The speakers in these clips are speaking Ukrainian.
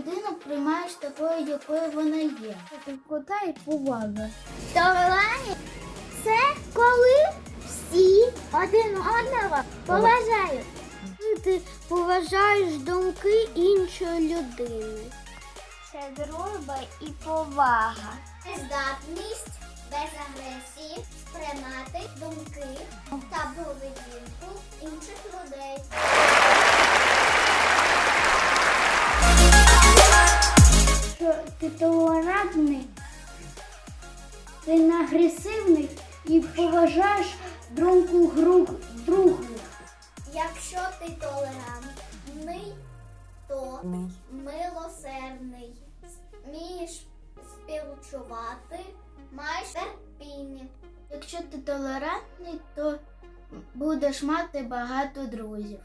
людину приймаєш такою, якою вона є. Теплота і повага. Толерантність – це коли всі один одного поважають. Ти поважаєш думки іншої людини. Це дружба і повага. Здатність без агресії сприймати думки та поведінку ти толерантний, ти не агресивний і поважаєш думку других. Якщо ти толерантний, то милосердний, вмієш співчувати, маєш терпіння. Якщо ти толерантний, то будеш мати багато друзів.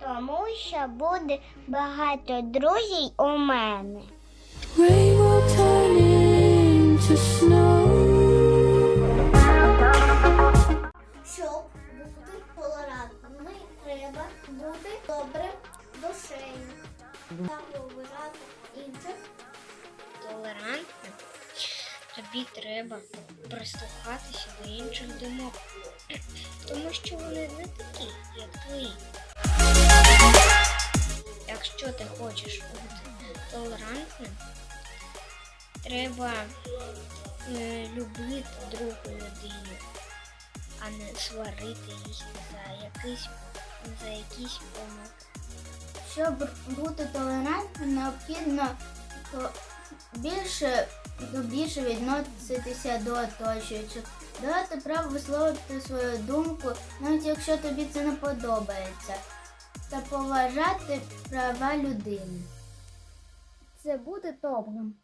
Тому що буде багато друзів у мене. Щоб бути толерантним, треба бути добрим душею та поважати інших. толерантним, тобі треба прислухатися до інших думок, тому що вони не такі, як твої. Якщо ти хочеш бути толерантним, треба е, любити другу людину, а не сварити їх за якісь, за якісь помилки. Щоб бути толерантним, необхідно то більше добріше відноситися до оточуючих, давати право висловити свою думку, навіть якщо тобі це не подобається, та поважати права людини. Це бути добрим.